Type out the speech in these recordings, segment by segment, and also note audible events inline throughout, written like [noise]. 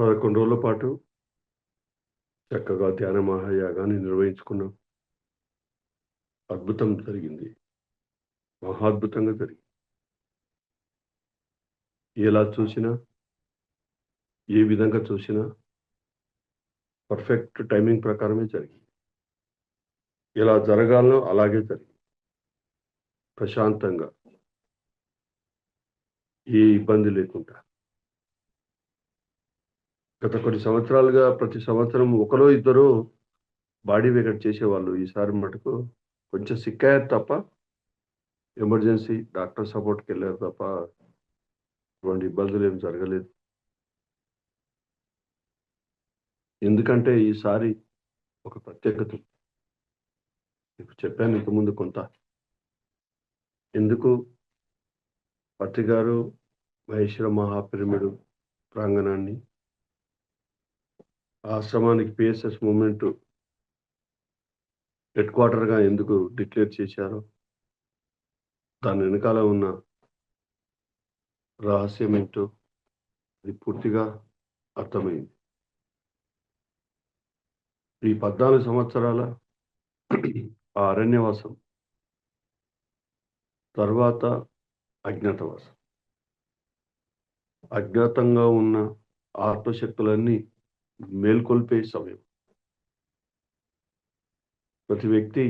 పదకొండు రోజుల పాటు చక్కగా ధ్యాన మహాయాగాన్ని నిర్వహించుకున్నాం. అద్భుతం జరిగింది. మహాద్భుతంగా జరిగింది. ఎలా చూసినా ఏ విధంగా చూసినా పర్ఫెక్ట్ టైమింగ్ ప్రకారమే జరిగింది. ఎలా జరగాలనో అలాగే జరిగింది. ప్రశాంతంగా ఏ ఇబ్బంది లేకుండా గత కొన్ని సంవత్సరాలుగా ప్రతి సంవత్సరం ఒకరో ఇద్దరు బాడీ వేకట్ చేసేవాళ్ళు. ఈసారి మటుకు కొంచెం సిక్ అయ్యారు తప్ప ఎమర్జెన్సీ డాక్టర్ సపోర్ట్కి వెళ్ళారు తప్ప ఇటువంటి ఇబ్బందులు ఏం జరగలేదు. ఎందుకంటే ఈసారి ఒక ప్రత్యేకత మీకు చెప్పాను ఇంతకుముందు కొంత. ఎందుకు? పత్రి గారు మహేశ్వర మహాపిరమిడు ప్రాంగణాన్ని ఆశ్రమానికి పిఎస్ఎస్ మూమెంట్ హెడ్ క్వార్టర్గా ఎందుకు డిక్లేర్ చేశారో దాని వెనకాల ఉన్న రహస్యం ఏంటో అది పూర్తిగా అర్థమైంది. ఈ పద్నాలుగు సంవత్సరాల ఆ అరణ్యవాసం తర్వాత అజ్ఞాతవాసం. అజ్ఞాతంగా ఉన్న ఆత్మశక్తులన్నీ మేల్కొల్పే సమయం. ప్రతి వ్యక్తి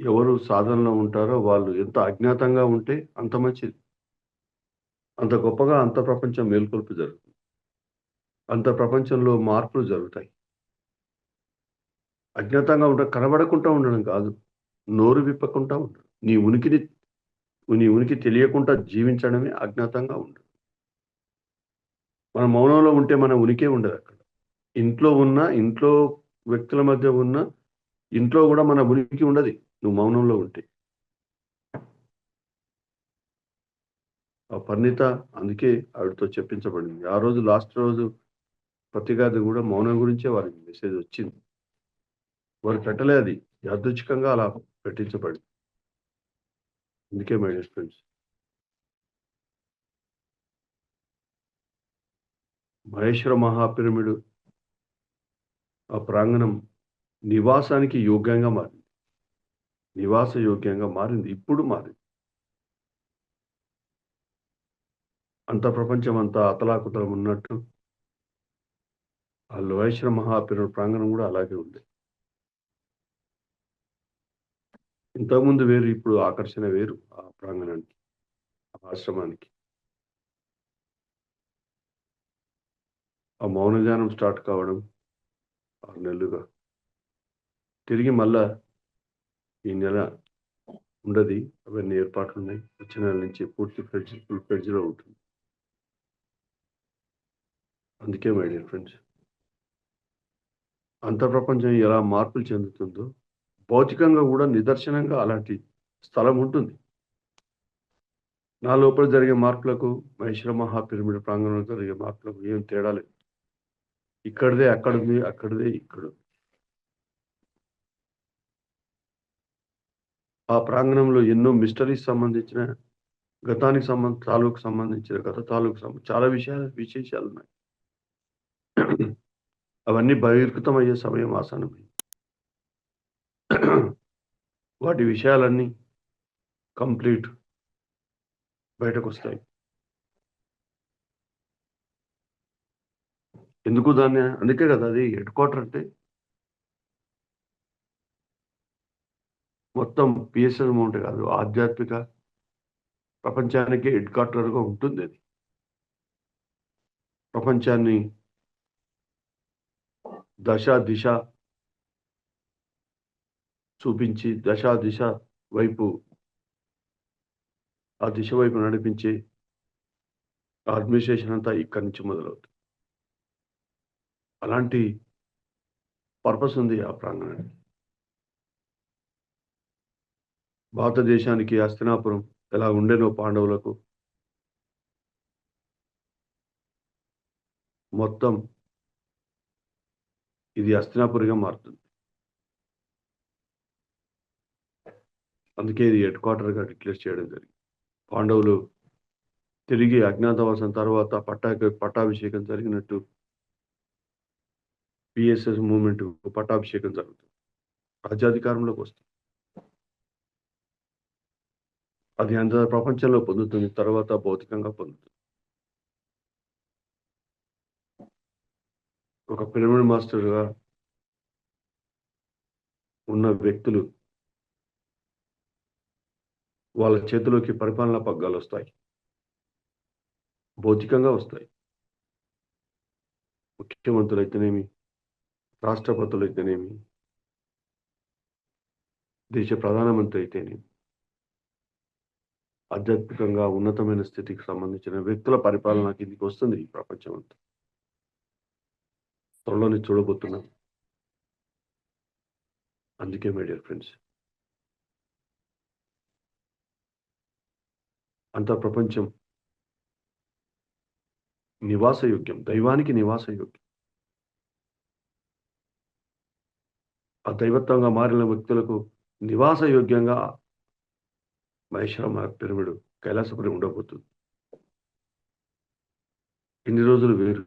ఎవరు సాధనలో ఉంటారో వాళ్ళు ఎంత అజ్ఞాతంగా ఉంటే అంత మంచిది. అంత గొప్పగా అంత ప్రపంచం మేల్కొల్పు జరుగుతుంది. అంత ప్రపంచంలో మార్పులు జరుగుతాయి. అజ్ఞాతంగా ఉండ కనబడకుండా ఉండడం కాదు. నోరు విప్పకుండా ఉండడం నీ ఉనికిని నీ ఉనికి తెలియకుండా జీవించడమే అజ్ఞాతంగా ఉండదు మన మౌనంలో ఉంటే మన ఉనికే ఉండదు అక్కడ. ఇంట్లో ఉన్న ఇంట్లో వ్యక్తుల మధ్య ఉన్న ఇంట్లో కూడా మన ఉనికి ఉండదు. నువ్వు మౌనంలో ఉంటే. ఆ పరిణిత అందుకే ఆవిడతో చెప్పించబడింది. ఆ రోజు లాస్ట్ రోజు ప్రతిగాది కూడా మౌనం గురించే వారికి మెసేజ్ వచ్చింది. వారు పెట్టలే అది. యాదృచ్ఛికంగా అలా పెట్టించబడింది. అందుకే మై డియర్ ఫ్రెండ్స్ మహేశ్వర మహాపిరమిడు ఆ ప్రాంగణం నివాసానికి యోగ్యంగా మారింది. నివాస యోగ్యంగా మారింది ఇప్పుడు మారింది. అంత ప్రపంచం అంతా అతలాకుతలం ఉన్నట్టు ఆ లోయేశ్వర మహాపిరమిడ్ ప్రాంగణం కూడా అలాగే ఉంది. ఇంతకుముందు వేరు ఇప్పుడు ఆకర్షణ వేరు ఆ ప్రాంగణానికి ఆ ఆశ్రమానికి. ఆ మౌనజానం స్టార్ట్ కావడం ఆరు నెలలుగా. తిరిగి మళ్ళా ఈ నెల ఉండదు అవన్నీ ఏర్పాట్లు ఉన్నాయి వచ్చే నెల నుంచి పూర్తి ఫ్రెడ్జ్ ఫుల్ ఫ్రెడ్జ్లో ఉంటుంది. అందుకే మై డియర్ ఫ్రెండ్స్ అంత ప్రపంచం ఎలా మార్పులు చెందుతుందో భౌతికంగా కూడా నిదర్శనంగా అలాంటి స్థలం ఉంటుంది. నా లోపల జరిగే మార్పులకు మహేశ్వర మహాపిరమిడ్ ప్రాంగణంలో జరిగే మార్పులకు ఏం తేడా లేదు. ఇక్కడదే అక్కడ ఉంది అక్కడిదే ఇక్కడ. ఆ ప్రాంగణంలో ఎన్నో మిస్టరీస్ సంబంధించిన గతానికి సంబంధ తాలూకు సంబంధించిన గత తాలూకు సంబంధించి చాలా విషయాలు విశేషాలు ఉన్నాయి అవన్నీ బహిర్కృతం అయ్యే సమయం ఆసనమైంది వాటి విషయాలన్నీ కంప్లీట్ బయటకు వస్తాయి ఎందుకు దాన్ని? అందుకే కదా అది హెడ్ క్వార్టర్ అంటే. మొత్తం పిఎస్ఎల్ మౌంట్ కాదు ఆధ్యాత్మిక ప్రపంచానికి హెడ్ క్వార్టర్గా ఉంటుంది అది. ప్రపంచాన్ని దశ దిశ చూపించి దశ దిశ వైపు ఆ దిశ వైపు నడిపించే అడ్మినిస్ట్రేషన్ అంతా ఇక్కడి నుంచి మొదలవుతుంది. అలాంటి పర్పస్ ఉంది ఆ ప్రాంగణానికి. భారతదేశానికి హస్తినాపురం ఎలా ఉండేనో పాండవులకు మొత్తం ఇది హస్తినాపురిగా మారుతుంది. అందుకే ఇది హెడ్ క్వార్టర్గా డిక్లేర్ చేయడం జరిగింది. పాండవులు తిరిగి అజ్ఞాతవాసం తర్వాత పట్టా పట్టాభిషేకం జరిగినట్టు పిఎస్ఎస్ మూమెంట్ పట్టాభిషేకం జరుగుతుంది. రాజ్యాధికారంలోకి వస్తుంది. అది అంత ప్రపంచంలో పొందుతుంది తర్వాత భౌతికంగా పొందుతుంది. ఒక పిరమిడ్ మాస్టర్గా ఉన్న వ్యక్తులు వాళ్ళ చేతిలోకి పరిపాలనా పగ్గాలు వస్తాయి. భౌతికంగా వస్తాయి. ముఖ్యమంత్రులు అయితేనేమి రాష్ట్రపతులు అయితేనేమి దేశ ప్రధానమంత్రి అయితేనేమి ఆధ్యాత్మికంగా ఉన్నతమైన స్థితికి సంబంధించిన వ్యక్తుల పరిపాలన కిందికి వస్తుంది ఈ ప్రపంచం అంతా. త్వరలోనే చూడబోతున్నాం అందుకే మై డియర్ ఫ్రెండ్స్ అంత ప్రపంచం నివాసయోగ్యం దైవానికి నివాసయోగ్యం. ఆ దైవత్వంగా మారిన వ్యక్తులకు నివాస యోగ్యంగా మహేశ్వరం పిరమిడు కైలాసపురి ఉండబోతుంది. ఇన్ని రోజులు వేరు.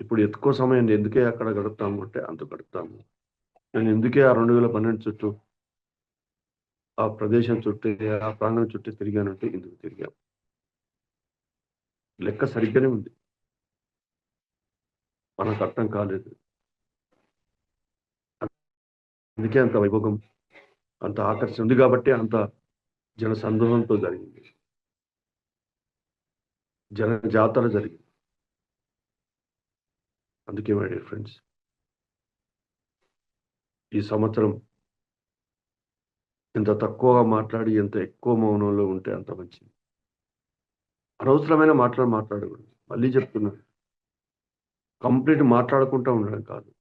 ఇప్పుడు ఎక్కువ సమయం ఎందుకే అక్కడ గడుపుతాము అంటే అంత గడుపుతాము. నేను ఎందుకే ఆ రెండు వేల పన్నెండు చుట్టూ ఆ ప్రదేశం చుట్టూ ఆ ప్రాంగణం చుట్టూ తిరిగానంటే ఇందుకు తిరిగాము లెక్క సరిగ్గానే ఉంది. మనకు అర్థం కాలేదు. అందుకే అంత వైభోగం అంత ఆకర్షణ ఉంది కాబట్టి అంత జన సందోహంతో జరిగింది. జన జాతర జరిగింది. అందుకే మై డియర్ ఫ్రెండ్స్ ఈ సంవత్సరం ఎంత తక్కువగా మాట్లాడి ఎంత ఎక్కువ మౌనంలో ఉంటే అంత మంచిది. అనవసరమైన మాట్లాడి మాట్లాడకూడదు. మళ్ళీ చెప్తున్నాను కంప్లీట్ మాట్లాడుకుంటూ ఉండడం కాదు.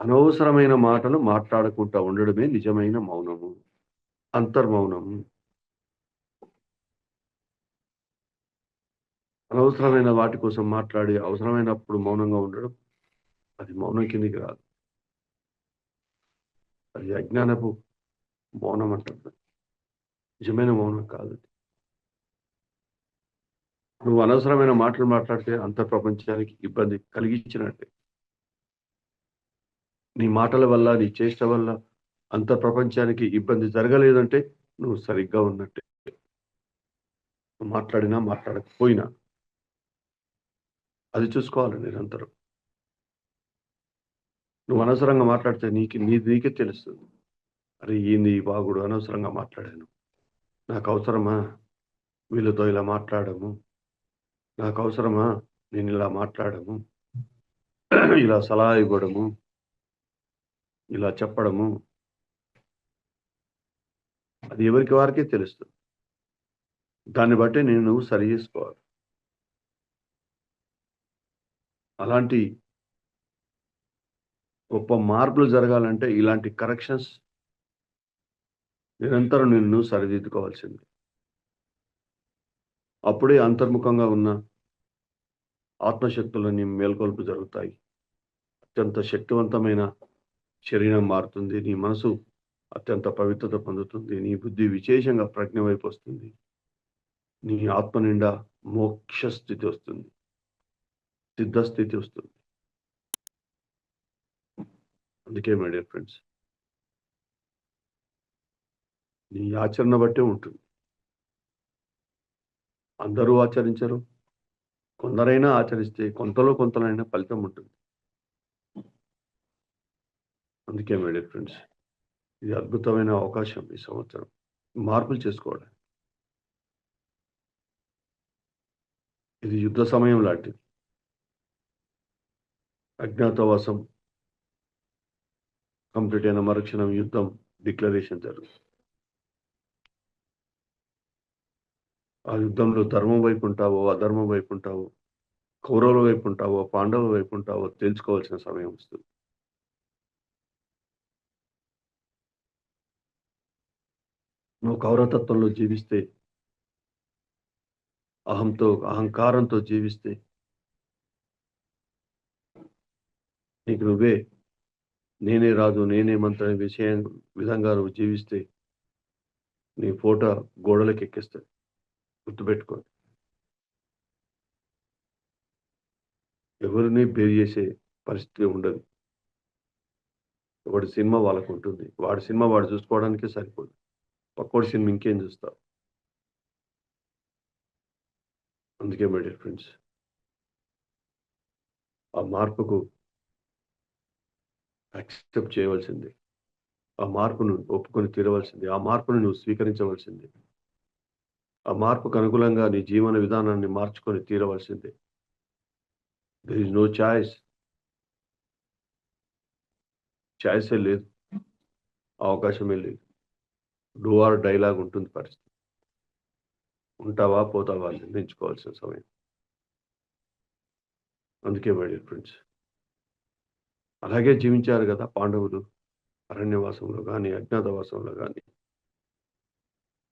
అనవసరమైన మాటలు మాట్లాడకుండా ఉండడమే నిజమైన మౌనము. అంతర్మౌనము. అనవసరమైన వాటి కోసం మాట్లాడి అవసరమైనప్పుడు మౌనంగా ఉండడం అది మౌనం కిందికి రాదు. అది అజ్ఞానపు మౌనం అంటారు. నిజమైన మౌనం కాదు నువ్వు అనవసరమైన మాటలు మాట్లాడితే అంత ప్రపంచానికి ఇబ్బంది కలిగించినట్టే. నీ మాటల వల్ల నీ చేష్ట వల్ల అంత ప్రపంచానికి ఇబ్బంది జరగలేదంటే నువ్వు సరిగ్గా ఉన్నట్టే. మాట్లాడినా మాట్లాడకపోయినా అది చూసుకోవాలి నిరంతరం. నువ్వు అనవసరంగా మాట్లాడితే నీకు నీ నీకే తెలుస్తుంది. అరే ఏంది ఈ బాగుడు? అనవసరంగా మాట్లాడాను. నాకు అవసరమా? వీళ్ళతో ఇలా మాట్లాడము. నాకు అవసరమా? నేను ఇలా మాట్లాడము. [clears throat] ఇలా సలహా ఇవ్వడము. ఇలా చెప్పడము అది ఎవరికి వారికే తెలుస్తుంది. దాన్ని బట్టి నేను నువ్వు సరి చేసుకోవాలి. అలాంటి గొప్ప మార్పులు జరగాలంటే ఇలాంటి కరెక్షన్స్ నిరంతరం నిన్ను సరిదిద్దుకోవాల్సింది. అప్పుడే అంతర్ముఖంగా ఉన్న ఆత్మశక్తులని మేల్కొల్పు జరుగుతాయి. అత్యంత శక్తివంతమైన శరీరం మారుతుంది నీ మనసు అత్యంత పవిత్రత పొందుతుంది నీ బుద్ధి విశేషంగా ప్రజ్ఞ వైపు వస్తుంది నీ ఆత్మ నిండా మోక్ష స్థితి వస్తుంది సిద్ధస్థితి వస్తుంది. అందుకే మై డియర్ ఫ్రెండ్స్ నీ ఆచరణ బట్టే ఉంటుంది. అందరూ ఆచరించరు కొందరైనా ఆచరిస్తే కొంతలో కొంతలైనా ఫలితం ఉంటుంది. అందుకే మై డియర్ ఫ్రెండ్స్ ఇది అద్భుతమైన అవకాశం ఈ సంవత్సరం. మార్పులు చేసుకోవడం. ఇది యుద్ధ సమయం లాంటిది. అజ్ఞాతవాసం కంప్లీట్ అయిన మరుక్షణం యుద్ధం డిక్లరేషన్ జరుగుతుంది. ఆ యుద్ధంలో ధర్మం వైపు ఉంటావో అధర్మం వైపు ఉంటావో కౌరవుల వైపు ఉంటావో పాండవుల వైపు ఉంటావో తెలుసుకోవాల్సిన సమయం వస్తుంది. నువ్వు కౌరతత్వంలో జీవిస్తే అహంతో అహంకారంతో జీవిస్తే నీకు నువ్వే నేనే రాదు నేనే మంత్రి విషయం విధంగా నువ్వు జీవిస్తే నీ ఫోటో గోడలకు ఎక్కిస్తుంది గుర్తుపెట్టుకోండి ఎవరిని బేర్ చేసే పరిస్థితి ఉండదు. వాడి సినిమా వాళ్ళకు ఉంటుంది వాడి సినిమా వాడు చూసుకోవడానికే సరిపోదు. పక్కోడి సినిమా ఇంకేం చూస్తావు? అందుకే మై డియర్ ఫ్రెండ్స్ ఆ మార్పుకు యాక్సెప్ట్ చేయవలసింది. ఆ మార్పును ఒప్పుకొని తీరవలసింది. ఆ మార్పును నువ్వు స్వీకరించవలసింది. ఆ మార్పుకు అనుకూలంగా నీ జీవన విధానాన్ని మార్చుకొని తీరవలసిందే. దెర్ ఇస్ నో చాయిస్ ఛాయిసే లేదు. అవకాశమే లేదు. డూ ఆర్ డైలాగ్ ఉంటుంది పరిస్థితి. ఉంటావా పోతావా నిర్ణయించుకోవాల్సిన సమయం. అందుకే వెళ్ళి ఫ్రెండ్స్ అలాగే జీవించారు కదా పాండవులు అరణ్యవాసంలో కానీ అజ్ఞాతవాసంలో కానీ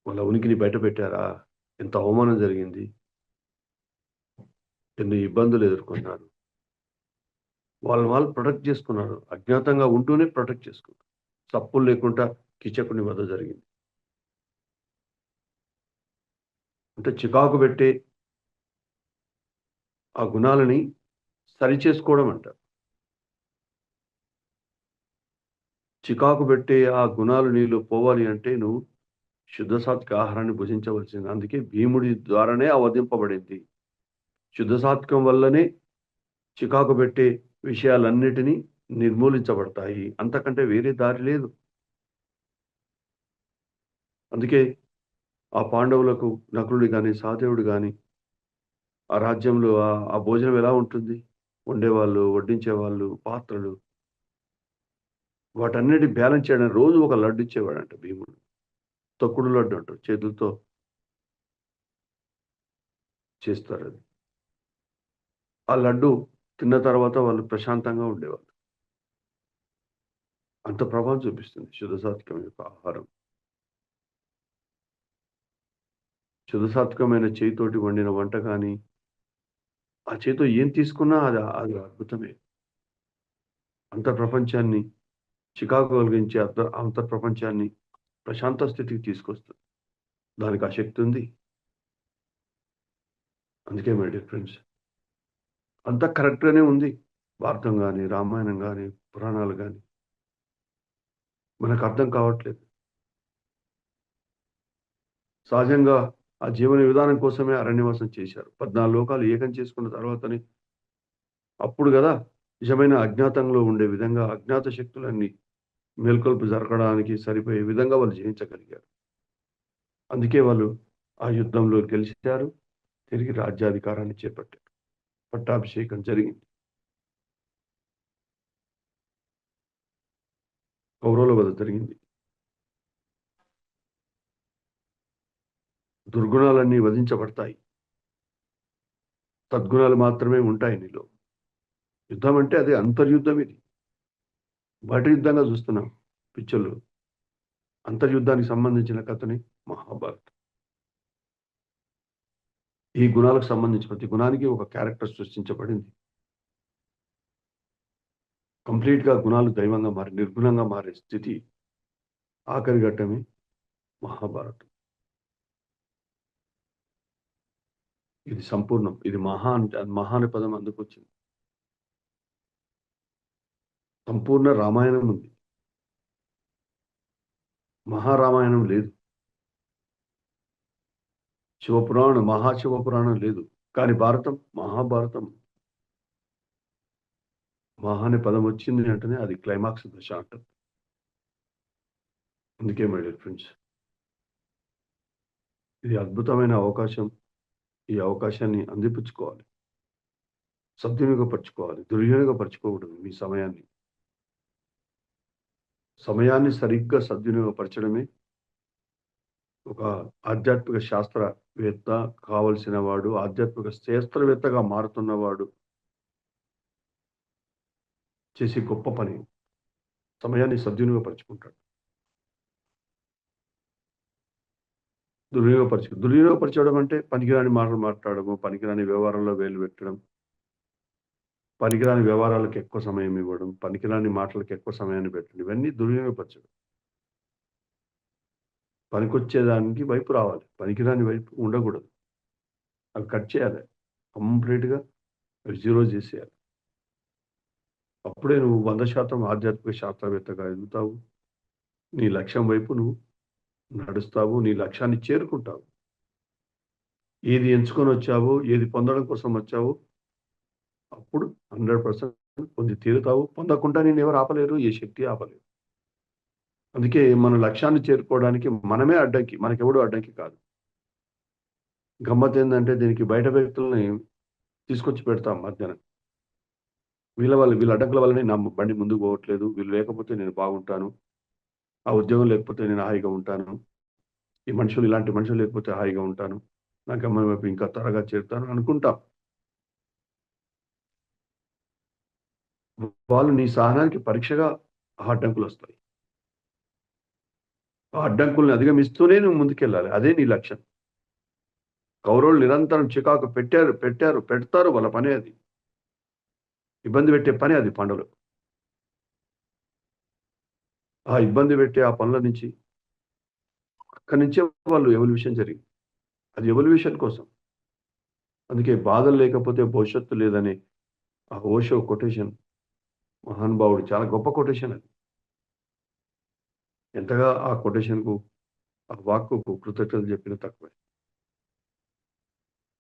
వాళ్ళ ఉనికిని బయట పెట్టారా? ఎంత అవమానం జరిగింది? ఎన్ని ఇబ్బందులు ఎదుర్కొన్నారు? వాళ్ళని వాళ్ళు ప్రొటెక్ట్ చేసుకున్నారు. అజ్ఞాతంగా ఉంటూనే ప్రొటెక్ట్ చేసుకున్నారు. తప్పులు లేకుండా కిచకుని వద్ద జరిగింది. అంటే చికాకు పెట్టే ఆ గుణాలని సరిచేసుకోవడం అంట. చికాకు పెట్టే ఆ గుణాలు నీళ్ళు పోవాలి అంటే నువ్వు శుద్ధ సాత్విక ఆహారాన్ని భుజించవలసింది. అందుకే భీముడి ద్వారానే అవధింపబడింది శుద్ధ సాత్వికం వల్లనే చికాకు పెట్టే విషయాలన్నిటినీ నిర్మూలించబడతాయి. అంతకంటే వేరే దారి లేదు. అందుకే ఆ పాండవులకు నకులుడు కానీ సహదేవుడు కానీ ఆ రాజ్యంలో ఆ భోజనం ఎలా ఉంటుంది? వండేవాళ్ళు వడ్డించేవాళ్ళు పాత్రలు. వాటన్నిటి బ్యాలెన్స్ చేయడానికి రోజు ఒక లడ్డు ఇచ్చేవాడంట భీముడు. తొక్కుడు లడ్డు అంటారు చేతులతో చేస్తారు అది. ఆ లడ్డు తిన్న తర్వాత వాళ్ళు ప్రశాంతంగా ఉండేవాళ్ళు. అంత ప్రభావం చూపిస్తుంది శుద్ధసాత్వికం యొక్క ఆహారం. శుద్ధసాత్వికమైన చేయితోటి వండిన వంట కానీ ఆ చేతితో ఏం తీసుకున్నా అది అది అద్భుతమే. అంత ప్రపంచాన్ని చికాకు కలిగించే అంత అంత ప్రపంచాన్ని ప్రశాంత స్థితికి తీసుకొస్తుంది. దానికి ఆ శక్తి ఉంది. అందుకే మై డియర్ ఫ్రెండ్స్ అంతా కరెక్ట్గానే ఉంది. భారతం కానీ రామాయణం కానీ పురాణాలు కానీ మనకు అర్థం కావట్లేదు. సహజంగా ఆ జీవన విధానం కోసమే అరణ్యవాసం చేశారు. పద్నాలుగు లోకాలు ఏకం చేసుకున్న తర్వాతనే అప్పుడు కదా నిజమైన అజ్ఞాతంలో ఉండే విధంగా అజ్ఞాత శక్తులన్నీ మేల్కొల్పు జరగడానికి సరిపోయే విధంగా వాళ్ళు జయించగలిగారు అందుకే వాళ్ళు ఆ యుద్ధంలో గెలిచారు. తిరిగి రాజ్యాధికారాన్ని చేపట్టారు. పట్టాభిషేకం జరిగింది. కౌరవుల వద్ద జరిగింది. దుర్గుణాలన్నీ వధించబడతాయి. సద్గుణాలు మాత్రమే ఉంటాయి నీలో. యుద్ధం అంటే అది అంతర్యుద్ధం ఇది. బయట యుద్ధంగా చూస్తున్నాం పిక్చర్లు అంతర్యుద్ధానికి సంబంధించిన కథని మహాభారత్. ఈ గుణాలకు సంబంధించి ప్రతి గుణానికి ఒక క్యారెక్టర్ సృష్టించబడింది. కంప్లీట్గా గుణాలు దైవంగా మారి నిర్గుణంగా మారే స్థితి ఆఖరి ఘట్టమే మహాభారతం. ఇది సంపూర్ణం. ఇది మహా అంటే మహా అనే పదం అందుకు వచ్చింది. సంపూర్ణ రామాయణం ఉంది. మహారామాయణం లేదు. శివపురాణం మహాశివపురాణం లేదు. కానీ భారతం మహాభారతం. మహా అనే పదం వచ్చింది అంటేనే అది క్లైమాక్స్ దశ అంటారు అందుకే మై డియర్ ఫ్రెండ్స్ ఇది అద్భుతమైన అవకాశం. ఈ అవకాశాన్ని అందిపుచ్చుకోవాలి. సద్వినియోగపరచుకోవాలి దుర్వినియోగపరచుకోకూడదు మీ సమయాన్ని. సమయాన్ని సరిగ్గా సద్వినియోగపరచడమే ఒక ఆధ్యాత్మిక శాస్త్రవేత్త కావలసిన వాడు ఆధ్యాత్మిక శాస్త్రవేత్తగా మారుతున్నవాడు చేసే గొప్ప పని. సమయాన్ని సద్వినియోగపరచుకుంటాడు. దుర్వినియోగపరచు దుర్వినియోగపరచడం అంటే పనికిరాని మాటలు మాట్లాడము పనికిరాని వ్యవహారంలో వేలు పెట్టడం పనికిరాని వ్యవహారాలకు ఎక్కువ సమయం ఇవ్వడం పనికిరాని మాటలకు ఎక్కువ సమయాన్ని పెట్టడం. ఇవన్నీ దుర్వినియోగపరచడం. పనికొచ్చేదానికి వైపు రావాలి. పనికిరాని వైపు ఉండకూడదు. అవి కట్ చేయాలి. కంప్లీట్గా అవి జీరో చేసేయాలి. అప్పుడే నువ్వు వంద శాతం ఆధ్యాత్మిక శాస్త్రవేత్తగా ఎదుగుతావు. నీ లక్ష్యం వైపు నువ్వు నడుస్తావు నీ లక్ష్యాన్ని చేరుకుంటావు. ఏది ఎంచుకొని వచ్చావో ఏది పొందడం కోసం వచ్చావో అప్పుడు హండ్రెడ్ పర్సెంట్ పొంది తీరుతావు. పొందకుండా నేను ఎవరు ఆపలేరు ఏ శక్తి ఆపలేరు. అందుకే మన లక్ష్యాన్ని చేరుకోవడానికి మనమే అడ్డంకి మనకెవడు అడ్డంకి కాదు. గమ్మత్ ఏంటంటే దీనికి బయట వ్యక్తులని తీసుకొచ్చి పెడతాం మధ్యాహ్నం వీళ్ళ వల్ల వీళ్ళ అడ్డంకుల వల్లనే నా బండి ముందుకు పోవట్లేదు. వీళ్ళు లేకపోతే నేను బాగుంటాను. ఆ ఉద్యోగం లేకపోతే నేను హాయిగా ఉంటాను. ఈ మనుషులు ఇలాంటి మనుషులు లేకపోతే హాయిగా ఉంటాను. నా గమ్యం వైపు ఇంకా త్వరగా చేరుతాను అనుకుంటాం. వాళ్ళు నీ సహనానికి పరీక్షగా ఆ అడ్డంకులు వస్తాయి. ఆ అడ్డంకుల్ని అధిగమిస్తూనే నువ్వు ముందుకెళ్ళాలి. అదే నీ లక్ష్యం. కౌరవులు నిరంతరం చికాకు పెట్టారు పెట్టారు పెడతారు వాళ్ళ పని అది. ఇబ్బంది పెట్టే పని అది పండుగలు ఆ ఇబ్బంది పెట్టే ఆ పనుల నుంచి అక్కడి నుంచే వాళ్ళు ఎవల్యూషన్ జరిగింది అది ఎవల్యూషన్ కోసం. అందుకే బాధలు లేకపోతే భవిష్యత్తు లేదని ఆ ఓషో కొటేషన్ మహానుభావుడు చాలా గొప్ప కొటేషన్ అది. ఎంతగా ఆ కొటేషన్కు ఆ వాక్కుకు కృతజ్ఞతలు చెప్పిన తక్కువే.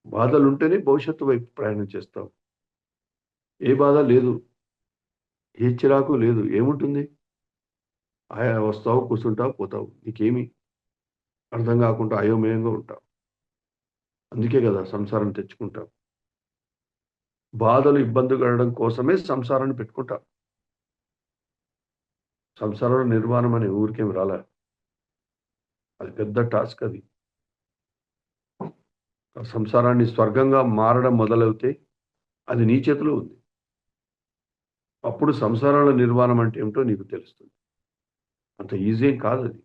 బాధలు ఉంటేనే భవిష్యత్తు వైపు ప్రయాణం చేస్తావు. ఏ బాధ లేదు ఏ చిరాకు లేదు ఏముంటుంది? వస్తావు కూర్చుంటావు పోతావు. నీకేమి అర్థం కాకుండా అయోమయంగా ఉంటావు. అందుకే కదా సంసారం తెచ్చుకుంటావు. బాధలు ఇబ్బంది పడడం కోసమే సంసారాన్ని పెట్టుకుంటాం సంసారంలో నిర్మాణం అనే ఊరికేం రాలే. అది పెద్ద టాస్క్ అది. సంసారాన్ని స్వర్గంగా మారడం మొదలవుతే అది నీ చేతిలో ఉంది. అప్పుడు సంసారాల నిర్మాణం అంటే ఏమిటో నీకు తెలుస్తుంది. అంత ఈజీ ఏం కాదు అది.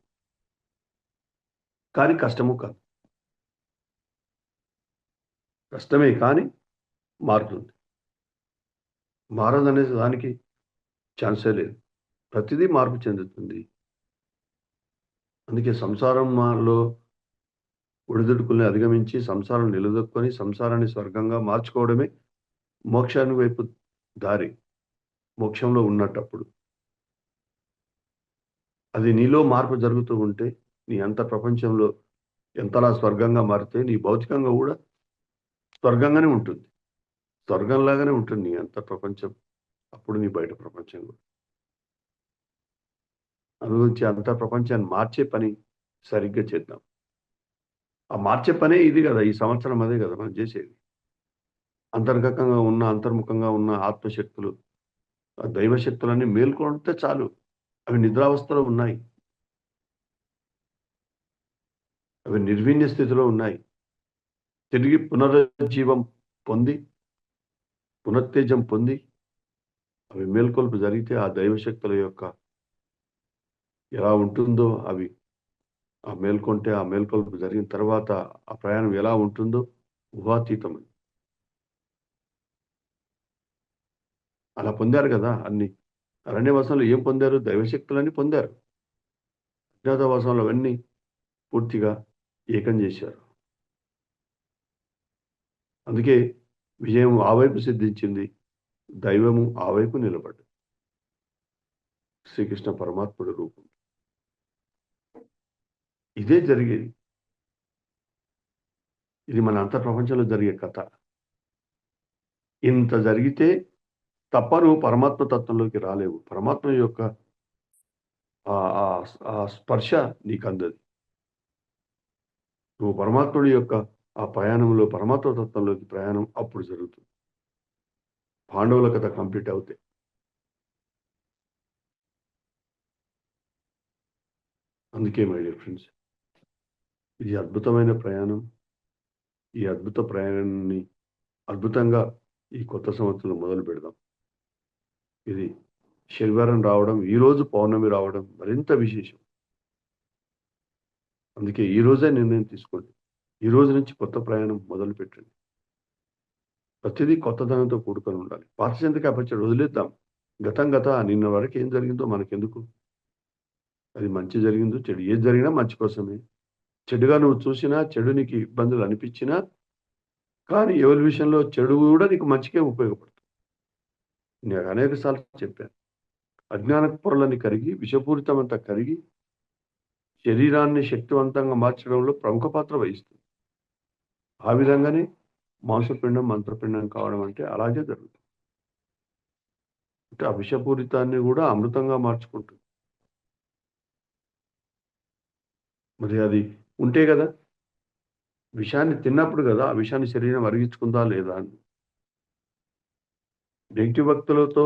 కానీ కష్టము కాదు. కష్టమే కానీ మారుతుంది. మారదనే దానికి ఛాన్సే లేదు. ప్రతిదీ మార్పు చెందుతుంది. అందుకే సంసారంలో ఒడిదుడుకుల్ని అధిగమించి సంసారం నిలదొక్కొని సంసారాన్ని స్వర్గంగా మార్చుకోవడమే మోక్షాన్ని వైపు దారి. మోక్షంలో ఉన్నట్టప్పుడు. అది నీలో మార్పు జరుగుతూ ఉంటే నీ అంత ప్రపంచంలో ఎంతలా స్వర్గంగా మారితే నీ భౌతికంగా కూడా స్వర్గంగానే ఉంటుంది. స్వర్గంలాగానే ఉంటుంది నీ అంత ప్రపంచం. అప్పుడు నీ బయట ప్రపంచం కూడా. అనుభవించి అంత ప్రపంచాన్ని మార్చే పని సరిగ్గా చేద్దాం. ఆ మార్చే పనే ఇది కదా ఈ సంవత్సరం అదే కదా మనం చేసేది. అంతర్గతంగా ఉన్న అంతర్ముఖంగా ఉన్న ఆత్మశక్తులు దైవశక్తులన్నీ మేల్కొంటే చాలు. అవి నిద్రావస్థలో ఉన్నాయి. అవి నిర్వీణ్య స్థితిలో ఉన్నాయి. తిరిగి పునరుజ్జీవం పొంది పునత్తేజం పొంది అవి మేల్కొల్పు జరిగితే ఆ దైవశక్తుల యొక్క ఎలా ఉంటుందో అవి ఆ మేల్కొంటే ఆ మేల్కొల్పు జరిగిన తర్వాత ఆ ప్రయాణం ఎలా ఉంటుందో ఊహాతీతం అలా పొందారు కదా అన్ని అరణ్యవాసంలో ఏం పొందారు? దైవశక్తులన్నీ పొందారు. అజ్ఞాతవాసంలో అవన్నీ పూర్తిగా ఏకం చేశారు. అందుకే విజయం ఆ వైపు సిద్ధించింది దైవము ఆ వైపు నిలబడ్డ శ్రీకృష్ణ పరమాత్ముడి రూపం. ఇదే జరిగేది ఇది మన అంత ప్రపంచంలో జరిగే కథ. ఇంత జరిగితే తప్ప నువ్వు పరమాత్మ తత్వంలోకి రాలేవు. పరమాత్మ యొక్క ఆ స్పర్శ నీకు అందది నువ్వు పరమాత్ముడి యొక్క ఆ ప్రయాణంలో పరమాత్మ తత్వంలోకి ప్రయాణం అప్పుడు జరుగుతుంది. పాండవుల కథ కంప్లీట్ అవుతాయి అందుకే మై డియర్ ఫ్రెండ్స్ ఇది అద్భుతమైన ప్రయాణం. ఈ అద్భుత ప్రయాణాన్ని అద్భుతంగా ఈ కొత్త సంవత్సరం మొదలు పెడదాం ఇది శనివారం రావడం ఈరోజు పౌర్ణమి రావడం మరింత విశేషం. అందుకే ఈ రోజే నిర్ణయం తీసుకోండి. ఈ రోజు నుంచి కొత్త ప్రయాణం మొదలు పెట్టండి. ప్రతిదీ కొత్తదనంతో కూడుకొని ఉండాలి. పాత చింతకాయ పచ్చడి వదిలేద్దాం. గతం గత నిన్న వరకు ఏం జరిగిందో మనకెందుకు? అది మంచి జరిగిందో చెడు? ఏది జరిగినా మంచి కోసమే. చెడుగా నువ్వు చూసినా చెడు నీకు ఇబ్బందులు అనిపించినా కానీ ఎవరి విషయంలో చెడు కూడా నీకు మంచికే ఉపయోగపడుతుంది. నేను అనేక సార్లు చెప్పాను. అజ్ఞాన పొరలని కరిగి విషపూరితమంతా కరిగి శరీరాన్ని శక్తివంతంగా మార్చడంలో ప్రముఖ పాత్ర వహిస్తుంది. ఆ విధంగానే మాంసపిండం మంత్రపిండం కావడం అంటే అలాగే జరుగుతుంది. అంటే ఆ విషపూరితాన్ని కూడా అమృతంగా మార్చుకుంటుంది. మరి అది ఉంటే కదా విషాన్ని తిన్నప్పుడు కదా ఆ విషాన్ని శరీరం అరిగించుకుందా లేదా అని. నెగిటివ్ భక్తులతో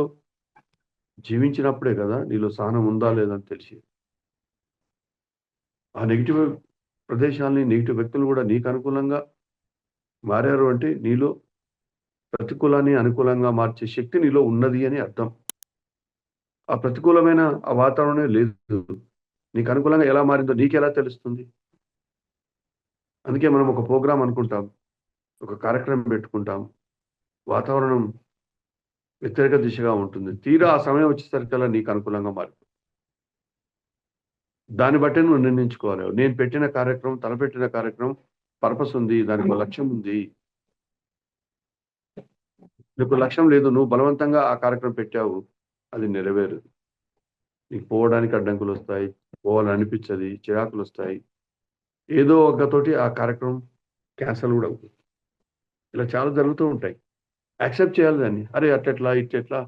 జీవించినప్పుడే కదా నీలో సహనం ఉందా లేదా అని తెలిసి. ఆ నెగిటివ్ ప్రదేశాలని నెగిటివ్ వ్యక్తులు కూడా నీకు అనుకూలంగా మారారు అంటే నీలో ప్రతికూలాన్ని అనుకూలంగా మార్చే శక్తి నీలో ఉన్నది అని అర్థం. ఆ ప్రతికూలమైన ఆ వాతావరణమే లేదు. నీకు అనుకూలంగా ఎలా మారిందో నీకు ఎలా తెలుస్తుంది? అందుకే మనం ఒక ప్రోగ్రాం అనుకుంటాం ఒక కార్యక్రమం పెట్టుకుంటాం వాతావరణం వ్యతిరేక దిశగా ఉంటుంది. తీరా ఆ సమయం వచ్చేసరికల్లా నీకు అనుకూలంగా మారుతుంది దాన్ని బట్టే నువ్వు నిర్ణయించుకోవాలి. నేను పెట్టిన కార్యక్రమం తలపెట్టిన కార్యక్రమం పర్పస్ ఉంది దానికి ఒక లక్ష్యం ఉంది. నీకు లక్ష్యం లేదు నువ్వు బలవంతంగా ఆ కార్యక్రమం పెట్టావు అది నెరవేరదు. నీకు పోవడానికి అడ్డంకులు వస్తాయి పోవాలని అనిపించదు చిరాకులు వస్తాయి. ఏదో ఒకతోటి ఆ కార్యక్రమం క్యాన్సల్ కూడా అవుతుంది. ఇలా చాలా జరుగుతూ ఉంటాయి. యాక్సెప్ట్ చేయాలి దాన్ని. అరే అట్టెట్లా ఇట్టెట్లా?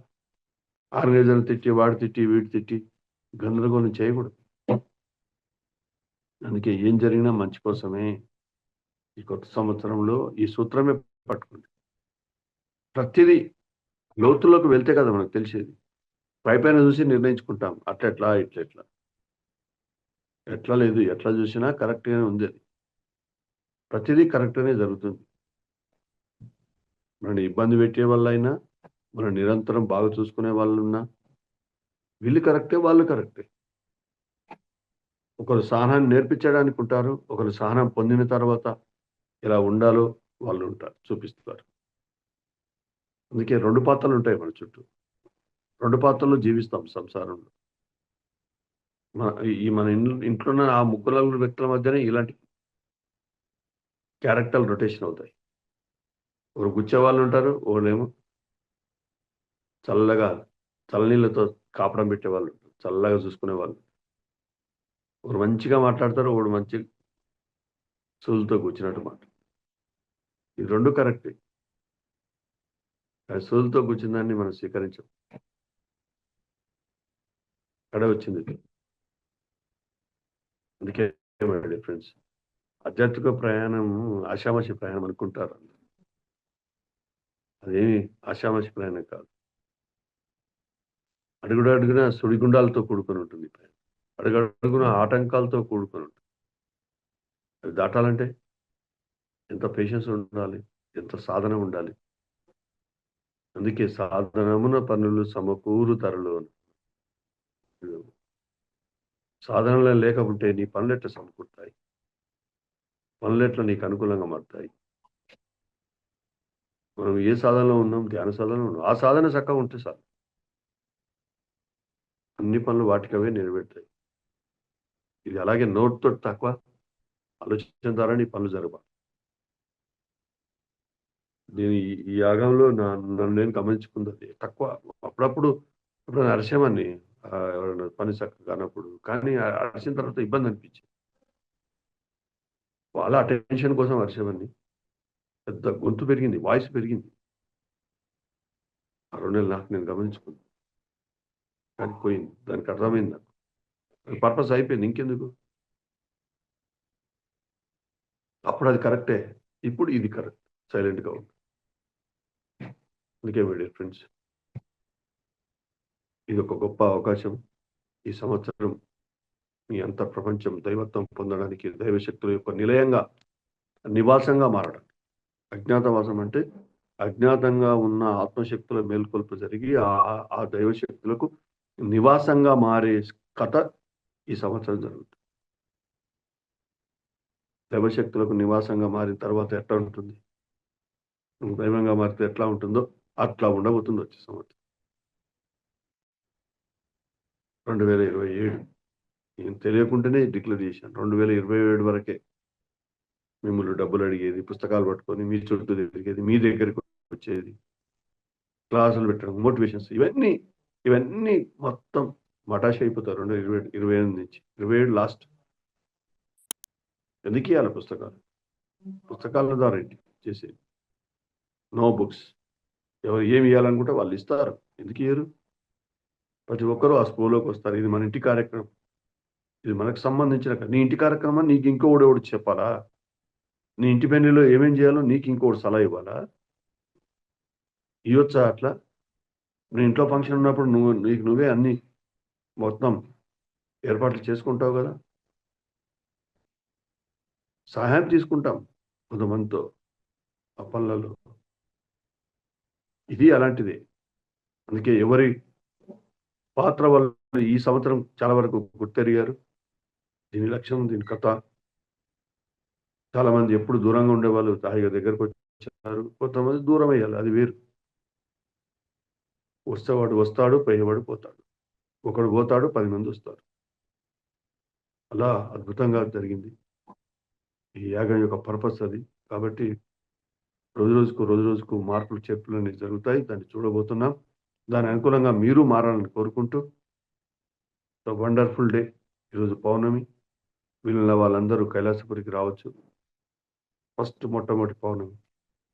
ఆర్గనైజర్ తిట్టి వాడు తిట్టి వీడు తిట్టి గందరగోళం చేయకూడదు. అందుకే ఏం జరిగినా మంచి కోసమే ఈ కొత్త సంవత్సరంలో ఈ సూత్రమే పట్టుకోండి ప్రతిదీ లోతుల్లోకి వెళ్తే కదా మనకు తెలిసేది. పైపైన చూసి నిర్ణయించుకుంటాం. అట్లెట్లా ఇట్లెట్లా ఎట్లా లేదు ఎట్లా చూసినా కరెక్ట్గానే ఉంది అది. ప్రతిదీ కరెక్ట్గానే జరుగుతుంది. మనల్ని ఇబ్బంది పెట్టే వాళ్ళైనా మనం నిరంతరం బాగా చూసుకునే వాళ్ళు ఉన్నా వీళ్ళు కరెక్టే వాళ్ళు కరెక్టే. ఒకరు సహనాన్ని నేర్పించడానికి ఉంటారు ఒకరు సహనం పొందిన తర్వాత ఎలా ఉండాలో వాళ్ళు ఉంటారు చూపిస్తారు. అందుకే రెండు పాత్రలు ఉంటాయి మన చుట్టూ. రెండు పాత్రలు జీవిస్తాం సంసారంలో. మన ఈ మన ఇంట్లో ఉన్న ఆ ముగ్గురు వ్యక్తుల మధ్యనే ఇలాంటి క్యారెక్టర్ రొటేషన్ అవుతాయి. ఒకరు గుచ్చే వాళ్ళు ఉంటారు ఒకరేమో చల్లగా చల్లనీళ్ళతో కాపడం పెట్టే వాళ్ళు చల్లగా చూసుకునే వాళ్ళు. ఒకరు మంచిగా మాట్లాడతారు ఒకడు మంచి సూదుతో కూర్చున్నట్టు మాట. ఇది రెండు కరెక్టే. సూదుతో కూర్చుందాన్ని మనం స్వీకరించాం. అక్కడ వచ్చింది. అందుకే ఫ్రెండ్స్ ఆధ్యాత్మిక ప్రయాణం ఆషామాషి ప్రయాణం అనుకుంటారు అదేమి ఆషామాషి ప్రయాణం కాదు. అడుగుడు అడుగున సుడిగుండాలతో కూడుకొని ఉంటుంది ప్రయాణం. అడుగడుగున ఆటంకాలతో కూడుకొని ఉంటుంది. అది దాటాలంటే ఎంత పేషెన్స్ ఉండాలి ఎంత సాధన ఉండాలి. అందుకే సాధనమున పనులు సమకూరు తరలు సాధనలు లేకపోతే నీ పనులెట్ల సమకూరుతాయి? పనులెట్ల నీకు అనుకూలంగా మారుతాయి? మనం ఏ సాధనలో ఉన్నాం? ధ్యాన సాధనలో ఉన్నాం. ఆ సాధన చక్కగా ఉంటే సార్ అన్ని పనులు వాటికవే నిలబెడతాయి ఇది అలాగే నోట్తో తక్కువ ఆలోచన ద్వారా నీ పనులు జరగాలి నేను ఈ యాగంలో నా నన్ను నేను గమనించుకుంది తక్కువ. అప్పుడప్పుడు ఇప్పుడు అరిసామని ఎవరైనా పని చక్కగా అన్నప్పుడు కానీ అరిసిన తర్వాత ఇబ్బంది అనిపించింది. వాళ్ళ అటెన్షన్ కోసం అరిసామని పెద్ద గొంతు పెరిగింది వాయిస్ పెరిగింది. ఆ రెండు నెలలు నాకు నేను గమనించుకుంది కానీ పోయింది దానికి అర్థమైంది నాకు. పర్పస్ అయిపోయింది ఇంకెందుకు? అప్పుడు అది కరెక్టే ఇప్పుడు ఇది కరెక్ట్ సైలెంట్గా ఉంది అందుకే వీడియో ఫ్రెండ్స్ ఇది ఒక గొప్ప అవకాశం. ఈ సంవత్సరం మీ అంత ప్రపంచం దైవత్వం పొందడానికి దైవశక్తుల యొక్క నిలయంగా నివాసంగా మారడం అజ్ఞాతవాసం అంటే అజ్ఞాతంగా ఉన్న ఆత్మశక్తుల మేల్కొల్పు జరిగి ఆ దైవశక్తులకు నివాసంగా మారే కథ ఈ సంవత్సరం జరుగుతుంది. దైవశక్తులకు నివాసంగా మారిన తర్వాత ఎట్లా ఉంటుంది? దైవంగా మారితే ఎట్లా ఉంటుందో అట్లా ఉండబోతుంది వచ్చే సంవత్సరం. రెండు వేల ఇరవై ఏడు. నేను తెలియకుండానే డిక్లేర్ చేశాను. రెండు వేల ఇరవై ఏడు వరకే. మిమ్మల్ని డబ్బులు అడిగేది పుస్తకాలు పట్టుకొని మీ చుట్టూ తిరిగేది మీ దగ్గరికి వచ్చేది క్లాసులు పెట్టడం మోటివేషన్స్ ఇవన్నీ ఇవన్నీ మొత్తం మటాష్ అయిపోతారు రెండు ఇరవై ఇరవై ఎనిమిది నుంచి. ఇరవై ఏడు లాస్ట్. ఎందుకు ఇవ్వాలి పుస్తకాలు? పుస్తకాల ద్వారా చేసేది. No books. ఎవరు ఏమి ఇవ్వాలనుకుంటే వాళ్ళు ఇస్తారు. ఎందుకు ఇయ్యరు? ప్రతి ఒక్కరూ ఆ స్కూల్లోకి వస్తారు. ఇది మన ఇంటి కార్యక్రమం. ఇది మనకు సంబంధించిన నీ ఇంటి కార్యక్రమం నీకు ఇంకోటి ఒకటి చెప్పాలా? నీ ఇంటి పెళ్ళిలో ఏమేం చేయాలో నీకు ఇంకోటి సలహా ఇవ్వాలా? ఇవ్వచ్చా అట్లా? నీ ఇంట్లో ఫంక్షన్ ఉన్నప్పుడు నువ్వు నీకు నువ్వే అన్ని మొత్తం ఏర్పాట్లు చేసుకుంటావు కదా? సహాయం తీసుకుంటాం కొంతమందితో ఆ పనులలో ఇది అలాంటిదే. అందుకే ఎవరి పాత్ర వల్ల ఈ సంవత్సరం చాలా వరకు గుర్తెరిగారు. దీని లక్ష్యం దీని కథ చాలా మంది ఎప్పుడు దూరంగా ఉండేవాళ్ళు హాయిగా దగ్గరకు వచ్చారు. కొంతమంది దూరం అయ్యాలి అది వేరు. వస్తేవాడు వస్తాడు పోయేవాడు పోతాడు. ఒకడు పోతాడు పది మంది వస్తారు. అలా అద్భుతంగా జరిగింది. ఈ యాగం యొక్క పర్పస్ అది. కాబట్టి రోజు రోజుకు రోజు రోజుకు మార్పులు చేర్పులు అనేవి జరుగుతాయి. దాన్ని చూడబోతున్నాం. దాని అనుకూలంగా మీరు మారాలని కోరుకుంటూ వండర్ఫుల్ డే ఈరోజు పౌర్ణమి. వీళ్ళ వాళ్ళందరూ కైలాసపురికి రావచ్చు. ఫస్ట్ మొట్టమొదటి పౌర్ణమి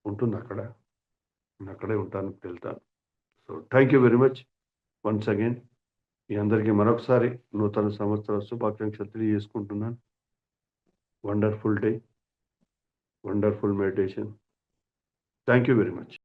ఉంటుంది అక్కడ. నేను అక్కడే ఉంటాను వెళ్తాను so thank you very much once again మీ అందరికీ మరొకసారి నూతన సంవత్సర శుభాకాంక్షలు తెలియజేసుకుంటున్నాను. Wonderful day wonderful meditation thank you very much